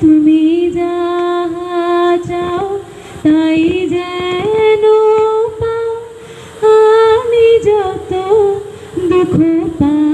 তুমি যাহা চাও তাই যেন পাও। আমি যত দুঃখ পাও